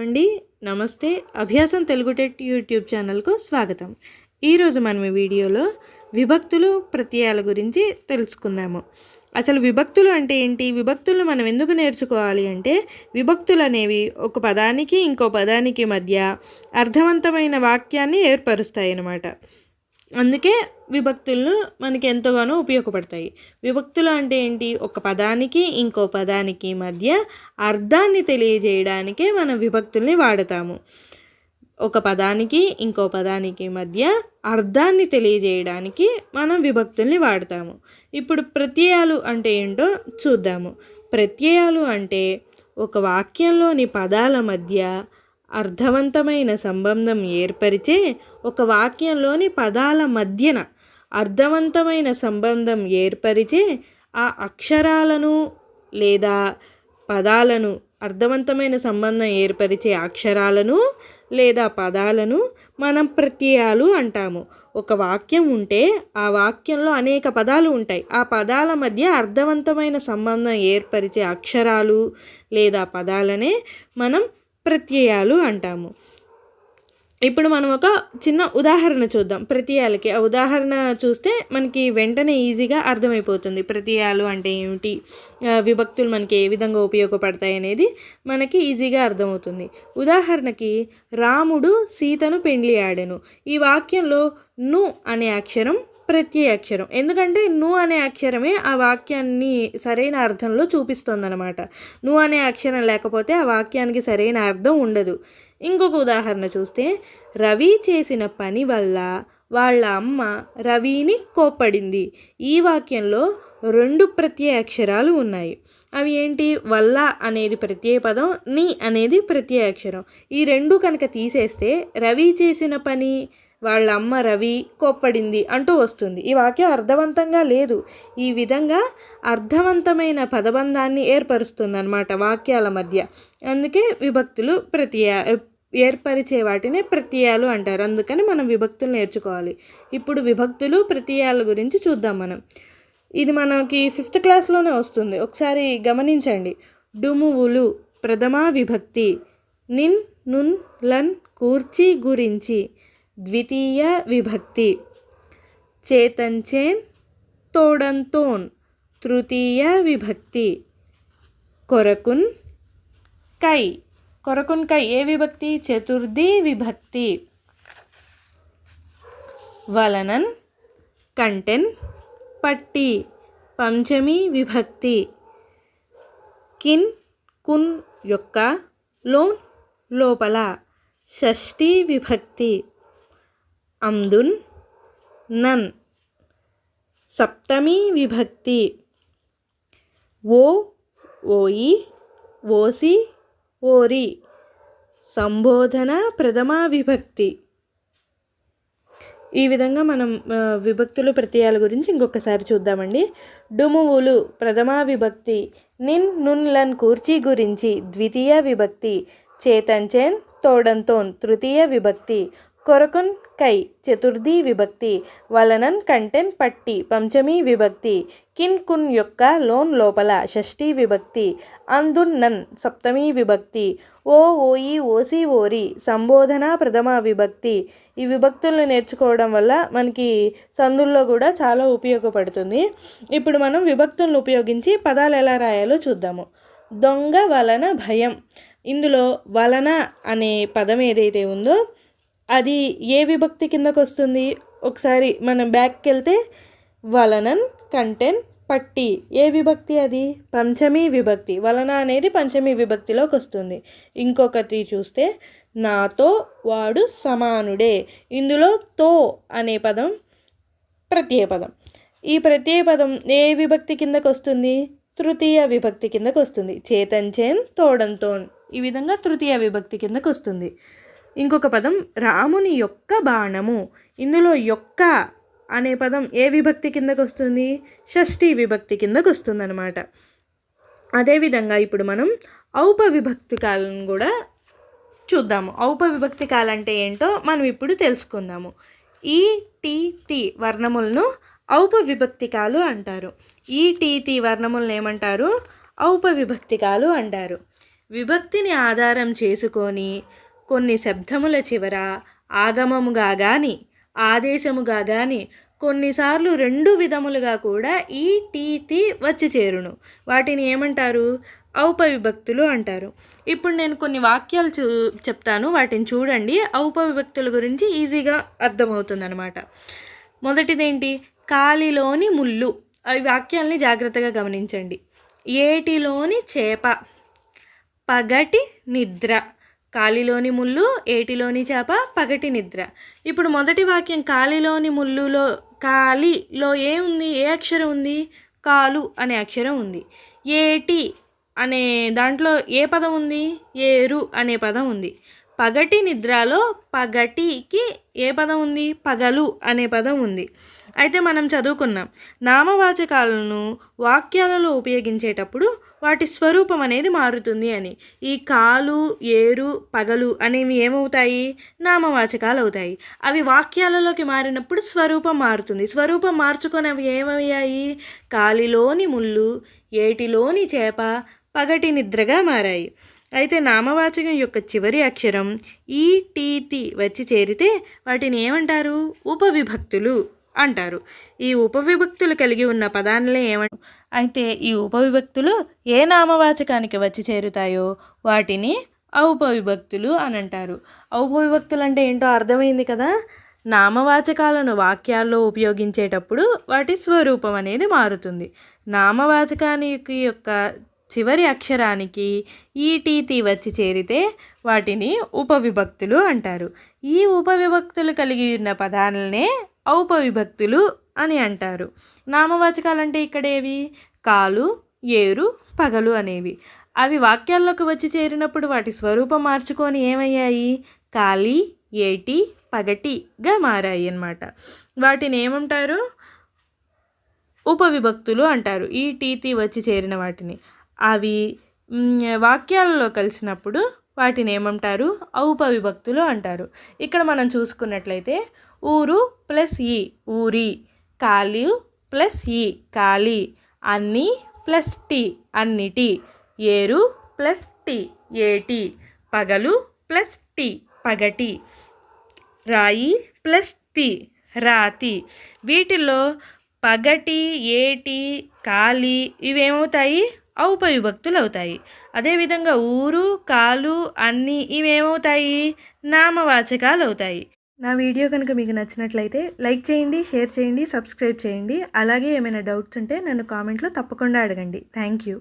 అండి నమస్తే. అభ్యాసం తెలుగు టెట్ యూట్యూబ్ ఛానల్కు స్వాగతం. ఈరోజు మనం ఈ వీడియోలో విభక్తులు ప్రత్యయాల గురించి తెలుసుకుందాము. అసలు విభక్తులు అంటే ఏంటి? విభక్తులు మనం ఎందుకు నేర్చుకోవాలి అంటే విభక్తులు అనేవి ఒక పదానికి ఇంకో పదానికి మధ్య అర్థవంతమైన వాక్యాన్ని ఏర్పరుస్తాయి అన్నమాట అందుకే విభక్తులు మనకి ఎంతగానో ఉపయోగపడతాయి. విభక్తులు అంటే ఏంటి? ఒక పదానికి ఇంకో పదానికి మధ్య అర్థాన్ని తెలియజేయడానికే మనం విభక్తుల్ని వాడతాము. ఒక పదానికి ఇంకో పదానికి మధ్య అర్థాన్ని తెలియజేయడానికి మనం విభక్తుల్ని వాడతాము. ఇప్పుడు ప్రత్యయాలు అంటే ఏంటో చూద్దాము. ప్రత్యయాలు అంటే ఒక వాక్యంలోని పదాల మధ్య అర్థవంతమైన సంబంధం ఏర్పరిచే ఒక వాక్యంలోని పదాల మధ్యన అర్థవంతమైన సంబంధం ఏర్పరిచే ఆ అక్షరాలను లేదా పదాలను అర్థవంతమైన సంబంధం ఏర్పరిచే అక్షరాలను లేదా పదాలను మనం ప్రత్యయాలు అంటాము. ఒక వాక్యం ఉంటే ఆ వాక్యంలో అనేక పదాలు ఉంటాయి. ఆ పదాల మధ్య అర్థవంతమైన సంబంధం ఏర్పరిచే అక్షరాలు లేదా పదాలనే మనం ప్రత్యయాలు అంటాము. ఇప్పుడు మనం ఒక చిన్న ఉదాహరణ చూద్దాం. ప్రత్యయాలకి. ఆ ఉదాహరణ చూస్తే మనకి వెంటనే ఈజీగా అర్థమైపోతుంది. ప్రత్యయాలు అంటే ఏమిటి? విభక్తులు మనకి ఏ విధంగా ఉపయోగపడతాయి అనేది మనకి ఈజీగా అర్థమవుతుంది. ఉదాహరణకి రాముడు సీతను పెండ్లి ఆడెను. ఈ వాక్యంలో ను అనే అక్షరం ప్రత్యయ అక్షరం. ఎందుకంటే ను అనే అక్షరమే ఆ వాక్యాన్ని సరైన అర్థంలో చూపిస్తుందన్నమాట. ను అనే అక్షరం లేకపోతే ఆ వాక్యానికి సరైన అర్థం ఉండదు. ఇంకొక ఉదాహరణ చూస్తే రవి చేసిన పని వల్ల వాళ్ళ అమ్మ రవిని కోప్పడింది. ఈ వాక్యంలో రెండు ప్రత్యయ అక్షరాలు ఉన్నాయి. అవి ఏంటి? వల్ల అనేది ప్రత్యయ పదం నీ అనేది ప్రత్యయ అక్షరం. ఈ రెండు కనుక తీసేస్తే రవి చేసిన పని వాళ్ళ అమ్మ రవి కోప్పడింది అంటూ వస్తుంది. ఈ వాక్యం అర్థవంతంగా లేదు. ఈ విధంగా అర్థవంతమైన పదబంధాన్ని ఏర్పరుస్తుంది అన్నమాట వాక్యాల మధ్య. అందుకే విభక్తులు ప్రత్యయ ఏర్పరిచే వాటిని ప్రత్యయాలు అంటారు. అందుకని మనం విభక్తులు నేర్చుకోవాలి. ఇప్పుడు విభక్తులు ప్రత్యయాల గురించి చూద్దాం మనం. ఇది మనకి ఫిఫ్త్ క్లాస్లోనే వస్తుంది. ఒకసారి గమనించండి. డుమువులు ప్రథమా విభక్తి నిన్ నున్ లన్ కూర్చి గురించి. ద్వితీయ విభక్తి చేతంచేన్ తోడంతోన్ తృతీయ విభక్తి కొరకున్ కై. కొరకున్ కై ఏ విభక్తి? చతుర్థి విభక్తి. వలనన్ కంటెన్ పట్టి. పంచమి విభక్తి. కిన్ కున్ యొక్క లోన్ లోపల షష్ఠీ విభక్తి. అందున్ నన్. సప్తమీ విభక్తి. ఓ ఓయి ఓసి ఓరి. సంబోధన ప్రథమా విభక్తి. ఈ విధంగా మనం విభక్తులు ప్రత్యయాల గురించి ఇంకొకసారి చూద్దామండి. డుమువులు ప్రథమా విభక్తి. నిన్ నున్ లన్ కూర్చి గురించి ద్వితీయ విభక్తి. చేతంచెన్ తోడంతోన్ తృతీయ విభక్తి. కొరకున్ కై చతుర్థి విభక్తి వలనన్ కంటెన్ పట్టి పంచమీ విభక్తి కిన్ కున్ యొక్క లోన్ లోపల షష్ఠీ విభక్తి అందున్ నన్ సప్తమీ విభక్తి ఓ ఓయి ఓసి ఓరి సంబోధన ప్రథమ విభక్తి. ఈ విభక్తులను నేర్చుకోవడం వల్ల మనకి సందుల్లో కూడా చాలా ఉపయోగపడుతుంది. ఇప్పుడు మనం విభక్తులను ఉపయోగించి పదాలు ఎలా రాయాలో చూద్దాము. దొంగ వలన భయం. ఇందులో వలన అనే పదం ఏదైతే ఉందో అది ఏ విభక్తి కిందకు వస్తుంది ఒకసారి మనం బ్యాక్కి వెళ్తే వలనన్ కంటెన్ పట్టి. ఏ విభక్తి అది? పంచమీ విభక్తి. వలన అనేది పంచమీ విభక్తిలోకి వస్తుంది ఇంకొకటి చూస్తే నాతో వాడు సమానుడే. ఇందులో తో అనే పదం ప్రత్యయ పదం. ఈ ప్రత్యయ పదం ఏ విభక్తి కిందకు వస్తుంది తృతీయ విభక్తి కిందకు వస్తుంది చేతన్ చేన్ తోడంతోన్ ఈ విధంగా తృతీయ విభక్తి కిందకు వస్తుంది ఇంకొక పదం రాముని యొక్క బాణము. ఇందులో యొక్క అనే పదం ఏ విభక్తి కిందకు వస్తుంది షష్ఠీ విభక్తి కిందకు వస్తుంది అనమాట అదేవిధంగా ఇప్పుడు మనం ఔపవిభక్తి కాలను కూడా చూద్దాము. ఔపవిభక్తి కాలంటే ఏంటో మనం ఇప్పుడు తెలుసుకుందాము. ఈ టీ తి వర్ణములను ఔపవిభక్తికాలు అంటారు. ఈ టీ తి వర్ణములను ఏమంటారు? ఔపవిభక్తికాలు అంటారు. విభక్తిని ఆధారం చేసుకొని కొన్ని శబ్దముల చివర ఆగమముగా కానీ ఆదేశముగా కానీ కొన్నిసార్లు రెండు విధములుగా కూడా ఈ టీతి వచ్చి చేరును. వాటిని ఏమంటారు? ఔపవిభక్తులు అంటారు. ఇప్పుడు నేను కొన్ని వాక్యాలు చూ చెప్తాను. వాటిని చూడండి. ఔపవిభక్తుల గురించి ఈజీగా అర్థమవుతుందనమాట మొదటిదేంటి? కాలిలోని ముళ్ళు. అవి వాక్యాల్ని జాగ్రత్తగా గమనించండి. ఏటిలోని చేప. పగటి నిద్ర. కాలిలోని ముళ్ళు ఏటిలోని చేప పగటి నిద్ర. ఇప్పుడు మొదటి వాక్యం కాలిలోని ముళ్ళులో కాలిలో ఏ ఉంది? ఏ అక్షరం ఉంది? కాలు అనే అక్షరం ఉంది. ఏటి అనే దాంట్లో ఏ పదం ఉంది? ఏరు అనే పదం ఉంది. పగటి నిద్రలో పగటికి ఏ పదం ఉంది? పగలు అనే పదం ఉంది. అయితే మనం చదువుకున్నాం. నామవాచకాలను వాక్యాలలో ఉపయోగించేటప్పుడు వాటి స్వరూపం అనేది మారుతుంది అని. ఈ కాలు ఏరు పగలు అనేవి ఏమవుతాయి? నామవాచకాలు అవుతాయి అవి వాక్యాలలోకి మారినప్పుడు స్వరూపం మారుతుంది. స్వరూపం మార్చుకొని అవి ఏమయ్యాయి? కాలిలోని ముళ్ళు ఏటిలోని చేప పగటి నిద్రగా మారాయి. అయితే నామవాచకం యొక్క చివరి అక్షరం ఈ టీతి వచ్చి చేరితే వాటిని ఏమంటారు? ఉపవిభక్తులు. అంటారు. ఈ ఉపవిభక్తులు కలిగి ఉన్న పదాలనే ఏమంట? అయితే ఈ ఉపవిభక్తులు ఏ నామవాచకానికి వచ్చి చేరుతాయో వాటిని ఔపవిభక్తులు అని అంటారు ఔపవిభక్తులు అంటే ఏంటో అర్థమైంది కదా? నామవాచకాలను వాక్యాల్లో ఉపయోగించేటప్పుడు వాటి స్వరూపం అనేది మారుతుంది. నామవాచకానికి యొక్క చివరి అక్షరానికి ఈటీతి వచ్చి చేరితే వాటిని ఉపవిభక్తులు అంటారు. ఈ ఉపవిభక్తులు కలిగి ఉన్న పదాలనే ఔపవిభక్తులు అని అంటారు. నామవాచకాలు అంటే ఇక్కడేవి? కాలు ఏరు పగలు అనేవి. అవి వాక్యాల్లోకి వచ్చి చేరినప్పుడు వాటి స్వరూపం మార్చుకొని ఏమయ్యాయి? కాలి ఏటి పగటిగా మారాయి అన్నమాట. వాటిని ఏమంటారు? ఉపవిభక్తులు అంటారు. ఈ టీతి వచ్చి చేరిన వాటిని. అవి వాక్యాలలో కలిసినప్పుడు వాటిని ఏమంటారు? ఔపవిభక్తులు అంటారు. ఇక్కడ మనం చూసుకున్నట్లయితే ఊరు ప్లస్ ఈ ఊరి కాలి ప్లస్ ఈ కాలి అన్ని ప్లస్ టి అన్నిటి ఏరు ప్లస్ టి ఏటి పగలు ప్లస్ టి పగటి రాయి ప్లస్ టీ రాతి వీటిలో పగటి ఏటి కాలి ఇవేమవుతాయి? ఔపవిభక్తులు అవుతాయి అదేవిధంగా ఊరు కాలు అన్ని ఇవేమవుతాయి? నామవాచకాలు అవుతాయి నా వీడియో కనుక మీకు నచ్చినట్లయితే లైక్ చేయండి షేర్ చేయండి సబ్స్క్రైబ్ చేయండి. అలాగే ఏమైనా డౌట్స్ ఉంటే నన్ను కామెంట్లో తప్పకుండా అడగండి. Thank you.